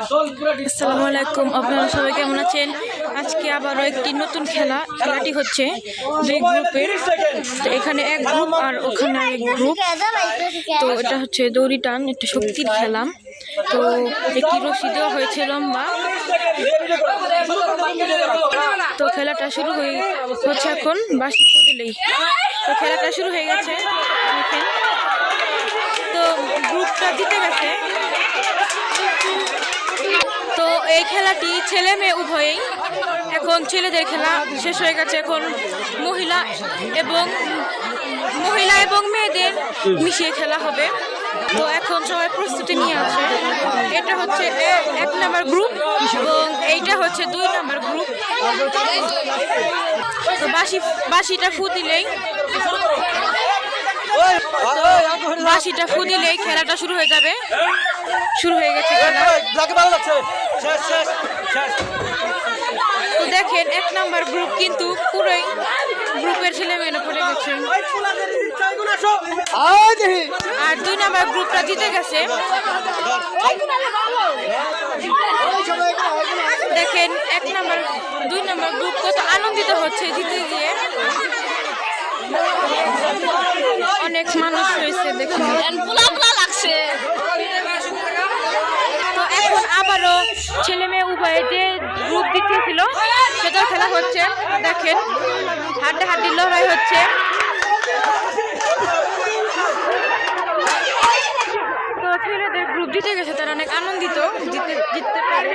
আসসালামু আলাইকুম, আপনারা সবাই কেমন আছেন? আজকে আবারও একটি নতুন খেলা, খেলাটি হচ্ছে দুই গ্রুপের। এখানে এক গ্রুপ আর ওখানে এক গ্রুপ। তো এটা হচ্ছে দড়ি টান, একটা শক্তির খেলা। তো একটি রশি দেওয়া হয়েছে লম্বা। তো খেলাটা শুরু হয়ে হচ্ছে এখন বাসি দিলেই তো খেলাটা শুরু হয়ে গেছে তো গ্রুপটা জিতে গেছে। এই খেলাটি ছেলে মেয়ে উভয়েই। এখন ছেলেদের খেলা শেষ হয়ে গেছে এখন মহিলা এবং মহিলা এবং মেয়েদের মিশিয়ে খেলা হবে। তো এখন সবাই প্রস্তুতি নিয়ে আছে। এটা হচ্ছে এক নাম্বার গ্রুপ এবং এইটা হচ্ছে দুই নাম্বার গ্রুপ। তো বাসি, বাসিটা ফু দিলেই বাসিটা ফু দিলেই খেলাটা শুরু হয়ে যাবে। শুরু হয়ে গেছে খেলা। যাকে ভালো লাগছে। শেষ শেষ শেষ। তো দেখেন এক নাম্বার গ্রুপ কিন্তু পুরোই গ্রুপের ছেলে মেয়ে পড়ে গেছে। আর দুই নাম্বার গ্রুপটা জিতে গেছে। দেখেন এক নাম্বার দুই নাম্বার গ্রুপ কত আনন্দিত হচ্ছে জিতে গিয়ে। অনেক মানুষ রয়েছে দেখুন। লাগছে তো এখন আবারও ছেলে মেয়ে উভয়ে যে গ্রুপ দিচ্ছিল সেটাও খেলা হচ্ছে, দেখেন। হাড্ডা হাড্ডি লড়াই হচ্ছে। তো ছেলেদের গ্রুপ জিতে গেছে, তারা অনেক আনন্দিত জিতে জিততে পারে।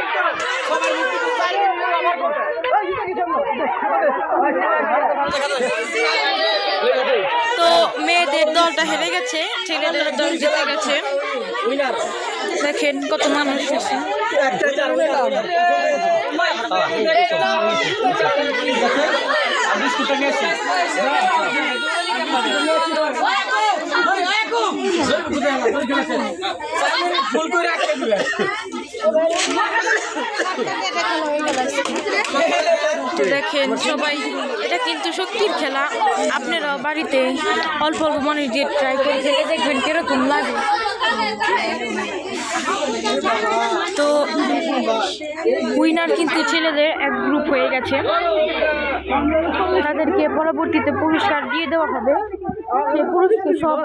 মেয়েদের দলটা হেরে গেছে, ছেলেদের দল জিতে গেছে। দেখেন কত মানুষ আছে। ফুল করে রাখতে দিবে তো দেখেন সবাই এটা কিন্তু শক্তির খেলা। আপনারাও বাড়িতে অল্প অল্প মনে দিয়ে ট্রাই করে দেখে দেখবেন কীরকম লাগে। তো উইনার কিন্তু ছেলেদের এক গ্রুপ হয়ে গেছে। তাদেরকে পরবর্তীতে পুরস্কার দিয়ে দেওয়া হবে। সেই পুরস্কার সব